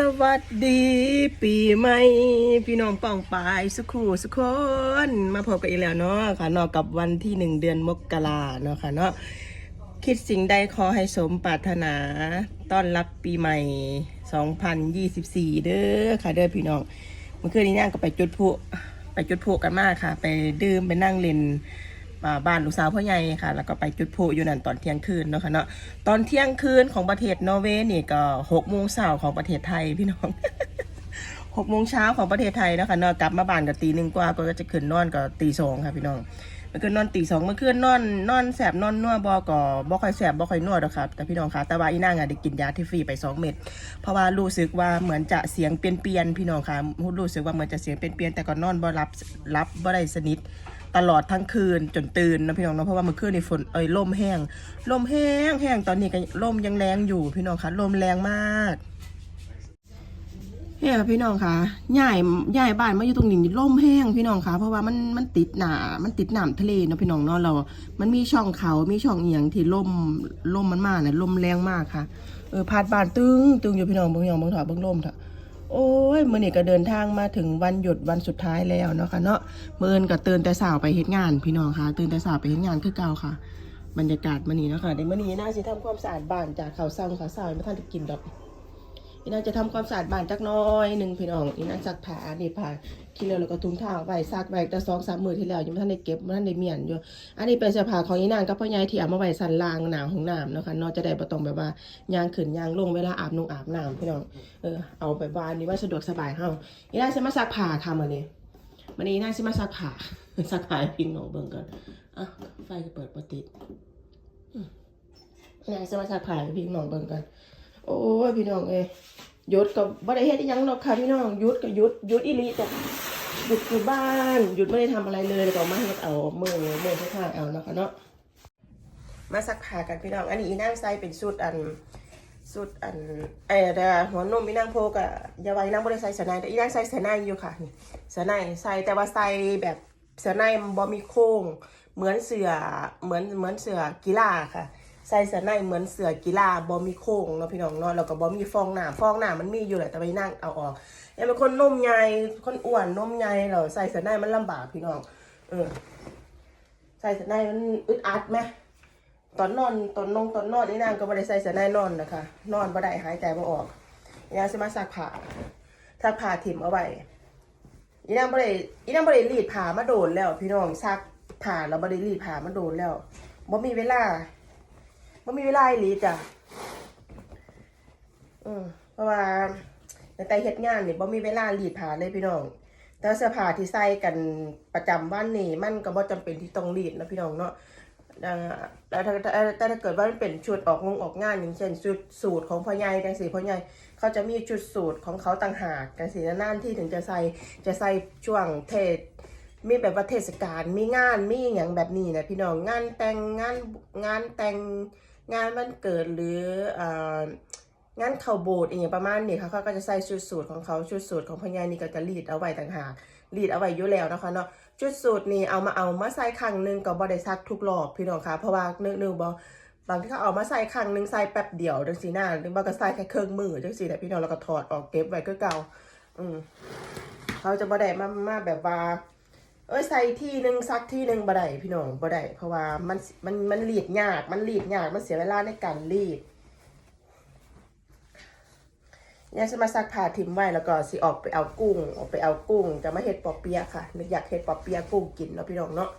สวัสดีปีใหม่พี่น้องป่องปายสุขูสุขคนมาพบกันอีกแล้วเนาะค่ะเนอกกับวันที่หนึ่งเดือนมกราเนาะค่ะเนาะคิดสิ่งใดขอให้สมปรารถนาต้อนรับปีใหม่ 2024 เด้อค่ะเด้อพี่น้องเมื่อคืนนี้ย่างก็ไปจุดพลุไปจุดพลุกันมากค่ะ ไปดื่มไปนั่งเล่น บ้านลูกสาวพ่อใหญ่ค่ะ แล้วก็ไปจุดพลุอยู่นั่นตอนเที่ยงคืนเนาะค่ะเนาะตอนเที่ยงคืนของประเทศนอร์เวย์นี่ก็หกโมงเช้าของประเทศไทยพี่น้องหกโมงเช้าของประเทศไทยนะคะเนาะกลับมาบ้านก็ตีหนึ่งกว่าก็จะขึ้นนอนก็ตีสองค่ะพี่น้องเมื่อคืนนอนตีสองเมื่อคืนนอนนอนแสบนอนนัวบอก็บ่ค่อยแสบบ่ค่อยนัวดอกครับแต่พี่น้องคะแต่ว่าอีนางอะได้กินยาที่ฟรีไปสองเม็ดเพราะว่ารู้สึกว่าเหมือนจะเสียงเปลี่ยนเปลี่ยนพี่น้องค่ะรู้สึกว่าเหมือนจะเสียงเปลี่ยนเปลี่ยนแต่ก็นอนบ่รับรับบ่ได้สนิท ตลอดทั้งคืนจนตื่นนะพี่น้องเนาะเพราะว่าเมื่อคืนในฝนเอ้ยลมแห้งลมแห้งแห้งตอนนี้ก็ลมยังแรงอยู่พี่น้องคะลมแรงมากเฮ้ยพี่น้องคะย้ายย้ายบ้านมาอยู่ตรงนี้ลมแห้งพี่น้องคะเพราะว่ามันมันติดหนามันติดหน้ำทะเลเนาะพี่น้องเนาะเรา มันมีช่องเขามีช่องเอียงที่ลมลมมันมากนะลมแรงมากค่ะเออพาดบ้านตึงตึงอยู่พี่น้องบางอย่างบางถอดบางลมเถอะ โอ้ยมื่อนี้ก็เดินทางมาถึงวันหยุดวันสุดท้ายแล้วเนาะค่ะเนาะเมื่อนก็ตื่นแต่สาวไปเฮ็ดงาน พี่น้องค่ะ ตื่นแต่สาวไปเฮ็ดงานคือเก่าค่ะ บรรยากาศมื่อนี้เนาะค่ะในมื่อนี้น่าสิทำความสะอาดบ้านจากเขาวซังเขาวสาวไม่ทันจะกินดอก อีน่าจะทำความสะอาดบ้านจักน้อยหนึ่งพี่น้องอีน่าซักผ้านี่ผ้าขี้เหลวแล้วก็ถุงเท้าไว้ซักไว้แต่สองสามมือที่แล้วยังไม่ทันได้เก็บไม่ทันได้เมียนอยู่ อันนี้เป็นเสื้อผ้าของอีนางกับพ่อใหญ่ที่เอามาไว้สันลางหนาของน้ำนะคะนอกจะได้บ่ต้องแบบว่ายางขึ้นยางลงเวลาอาบนุ่งอาบน้ำพี่น้องเออเอาไปบ้านนี้ว่าสะดวกสบายเฮาอีนางสิมาซักผ้าค่ะมื้อนี้มื้อนี้อีนางสิมาซักผ้าซักผ้าให้พี่น้องเบิ่งกันอะไฟเปิดบ่ติดอืมอีนางสิมาซักผ้าให้พี่น้องเบิ่งกัน อ้ยพี่น้องเอ้ยยุดก็บ่ได้เฮ็ดยังหรอกค่ะพี่น้องยุดก็หยุดยุดอีลีจ้ะหยุดอยู่บ้านหยุดไม่ได้ทำอะไรเลยแล้วก็มาเฮ็ดเอามือมือข้างๆเอานะคะเนาะมาซักผ้ากันพี่น้อง อันนี้อีนางใส่เป็นชุดอันชุดอันเออเดี๋ยวหัวนมอีนางโพกอะยาไว้นางบ่ได้ใส่เสนายแต่อีนางใส่เสนายอยู่ค่ะนี่เสนายใส่แต่ว่าใส่แบบเสนายบ่มีโค้งเหมือนเสือเหมือนเหมือนเสือกีฬาค่ะ ใส่เสนายเหมือนเสื้อกีฬาบ่มีโค้งเนาะพี่น้องเนาะแล้วก็บ่มีฟองหน้ำฟองหน้ำมันมีอยู่แหละแต่ว่าอีนางเอาออกยังเป็นคนนมใหญ่คนอ้วนนมใหญ่เรอใส่เสื้อในมันลำบากพี่น้อง เออ ใส่เสื้อในมันอึดอัดไหมตอนนอนตอนนงตอนนอนนี่นางก็ไม่ได้ใส่เสื้อในนอนนะคะ นอนบ่ได้หายใจบ่ออกอีนางสิมาซักผ้าซักผ้าถิ่มเอาไว้อีนางบ่ได้อีนางบ่ได้รีดผ้ามาโดนแล้ว พี่น้องซักผ้าแล้วบ่ได้รีดผ้ามาโดนแล้วบ่มีเวลา บ่มีเวลาอีหลีจ้ะอืมเพราะว่าแต่แต่เฮ็ดงานนี่บ่มีเวลารีดผ้าเลยพี่น้องแต่เสื้อผ้าที่ใส่กันประจำวันนี่มันก็บ่จำเป็นที่ต้องรีดนะพี่น้องเนาะแต่ถ้าแต่ถ้าเกิดว่ามันเป็นชุดออกงงออกงานอย่างเช่นชุดสูตรของพ่อใหญ่จังซี่พ่อใหญ่เขาจะมีชุดสูตรของเขาต่างหากจังซี่นานที่ถึงจะใส่จะใส่ช่วงเทศมีแบบว่าเทศกาลมีงานมีอย่างแบบนี้นะพี่น้องงานแต่งงานงานแต่ง งานวันเกิดหรืองานเข่าโบสถ์อย่างประมาณนี้ค่ะเขาก็จะใส่ชุดสูทของเขาชุดสูทของพญานี่ก็จะรีดเอาไว้ต่างหากรีดเอาไว้อยู่แล้วนะคะเนาะชุดสูทนี่เอามาเอามาใส่ครั้งหนึ่งก็บ่ได้ซักทุกรอบพี่น้องค่ะเพราะว่าเนื้อเนื้อบอบางที่เขาเอามาใส่ครั้งหนึ่งใส่แป๊บเดียวจังสีหน้าหรือบางก็ใส่แค่เครื่องมือจังสีแต่พี่น้องแล้วก็ถอดออกเก็บไว้ก็เก่าอืมเขาจะบ่ได้มามาแบบว่า เอ้ยใส่ที่หนึ่งซักที่หนึ่งบ่ได้พี่น้องบ่ได้เพราะว่ามันมันมันรีดยาก มันรีดยากมันเสียเวลาในการรีดเนี่ยจะมาซักผ้าทิมไว้แล้วก็สิออกไปเอากุ้ง ออกไปเอากุ้งจะมาเฮ็ดปอเปียะค่ะนึกอยากเฮ็ดปอเปียะกุ้งกินเนาะพี่น้องเนาะ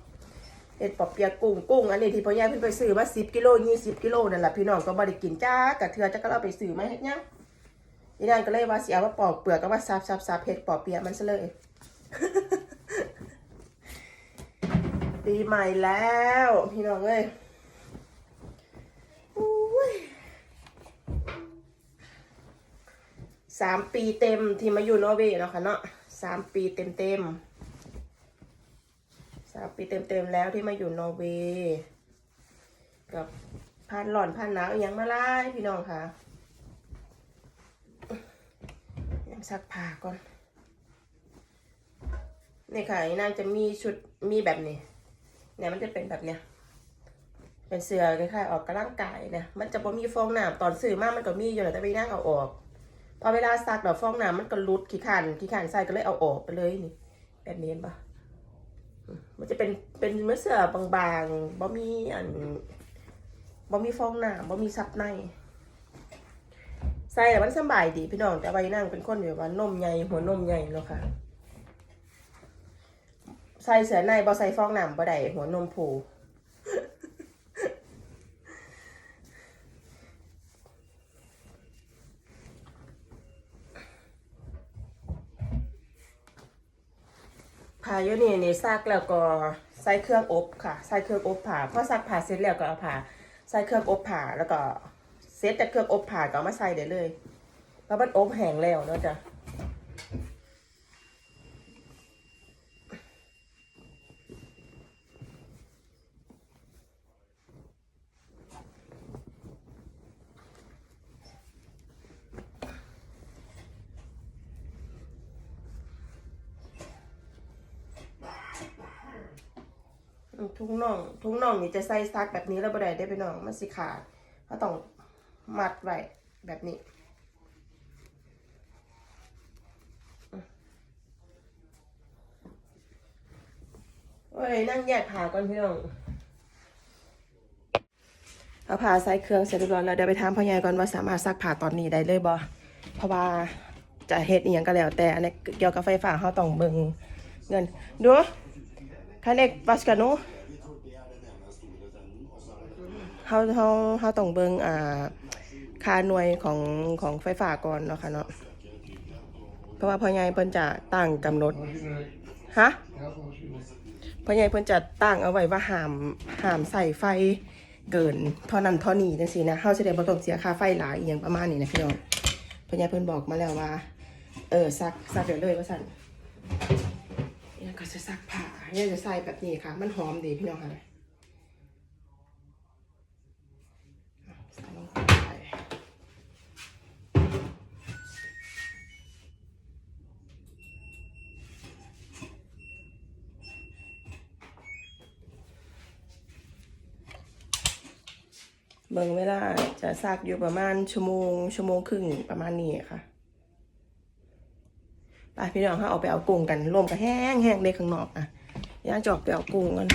เฮ็ดปอเปียะกุ้งกุ้งอันนี้ที่พ่อใหญ่เพิ่นไปซื้อมา10กิโล20กิโลนั่นแหละพี่น้องก็บ่ได้กินจ้ากะเทือจะก็เอาไปซื้อมาเฮ็ดหยังอีนั่นก็เลยว่าเสิเอามาปอกเปลือกก็ว่าซับๆๆเฮ็ดปอเปียะมันซะเลย ปีใหม่แล้ว พี่น้องเอ้ยสามปีเต็มที่มาอยู่นอร์เวย์เนาะค่ะเนาะสามปีเต็มเต็มสามปีเต็มเต็มแล้วที่มาอยู่นอร์เวย์กับพันหล่อนพันหนาวยังมาไล่พี่น้องค่ะยังซักผ้าก่อนนี่ค่ะนางจะมีชุดมีแบบนี้ เนี่ยมันจะเป็นแบบเนี้ยเป็นเสื้อคล้ายๆออกกำลังกายเนี่ยมันจะบ่มีฟองน้ำตอนซื้อมากมันก็มีอยู่แหละแต่ไม่นั่งเอาออก พอเวลาซักดอกฟองน้ำมันก็รุดขี้ขันขี้ขันใส่ก็เลยเอาออกไปเลยนี่ แบบนี้ปะมันจะเป็นเป็นเมื่อเสื้อบางๆบ่มีอันบ่มีฟองน้ำบ่มีซับในใส่แล้วมันสบายดีพี่น้องแต่ใบนั่งเป็นคนแบบว่านมใหญ่หัวนมใหญ่เนาะค่ะ ใส่เสื้อในบ่ใส่ฟองน้ำบ่ได้หัวนมผูผ่าอยู่นี่นี่ซักแล้วก็ใส่เครื่องอบค่ะ ใส่เครื่องอบผ่าพอซักผ่าเสร็จแล้วก็เอาผ่าใส่เครื่องอบผ่าแล้วก็เสร็จจากเครื่องอบผ่าก็เอามาใส่ได้เลยเพราะมันอบแห้งแล้วเนาะจ้ะ ทุกน่องทุกน่องนี่จะใส่ซักแบบนี้แล้วบ่ได้ได้ไปน้องมันสิขาดก็ต้องมัดไว้แบบนี้โอ้ยนั่งแยกผ่าก่อนพี่น้องเอาผ่าใส่เครื่องเสร็จเรียบร้อยแล้วเดี๋ยวไปถามพ่อใหญ่ก่อนว่าสามารถซักผ่าตอนนี้ได้เลยบ่เพราะว่าจะเฮ็ดอีหยังก็แล้วแต่อันนี้เกี่ยวกับไฟฟ้าเฮาต้องเบิ่งเงินดู คันเอกวัสกานูเฮาเฮาเฮาต้องเบิงอ่าค่าหน่วยของของไฟฟ้าก่อนเนาะค่ะเนาะเพราะว่าพ่อใหญ่เพิ่นจะตั้งกำหนดฮะพ่อใหญ่เพิ่นจะตั้งเอาไว้ว่าห้ามห้ามใส่ไฟเกินเท่านั้นเท่านี้จังซี่นะเฮาสิได้บ่ต้องเสียค่าไฟหลายอีหยังประมาณนี้นะพี่น้องพ่อใหญ่เพิ่นบอกมาแล้วว่า เออซักซักเดี๋ยวเลยว่าซั่น ก็จะซักผ้าเนี่ยจะใส่แบบนี้ค่ะ มันหอมดีพี่น้องค่ะใส่ลงไปเบิ่งเวลาจะซักอยู่ประมาณชั่วโมงชั่วโมงครึ่งประมาณนี้ค่ะ ไปพี่น้องค่ะออกไปเอากุ้งกันรวมกับแห้งแห้งเลยข้างนอกอะย่างจอกไปเอากุ้งกัน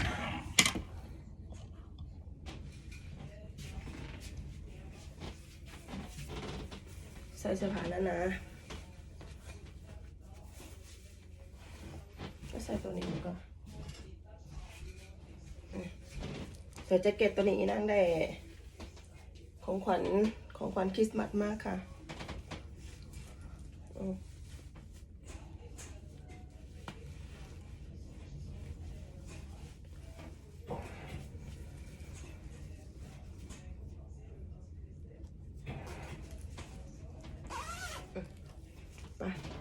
ใส่เสื้อผ้าแล้วนะก็ใส่ตัวนี้ก็อืมเดี๋ยวแจ็คเก็ตตัวนี้นั่งได้ของขวัญของขวัญคริสต์มาสมากค่ะ อืมไป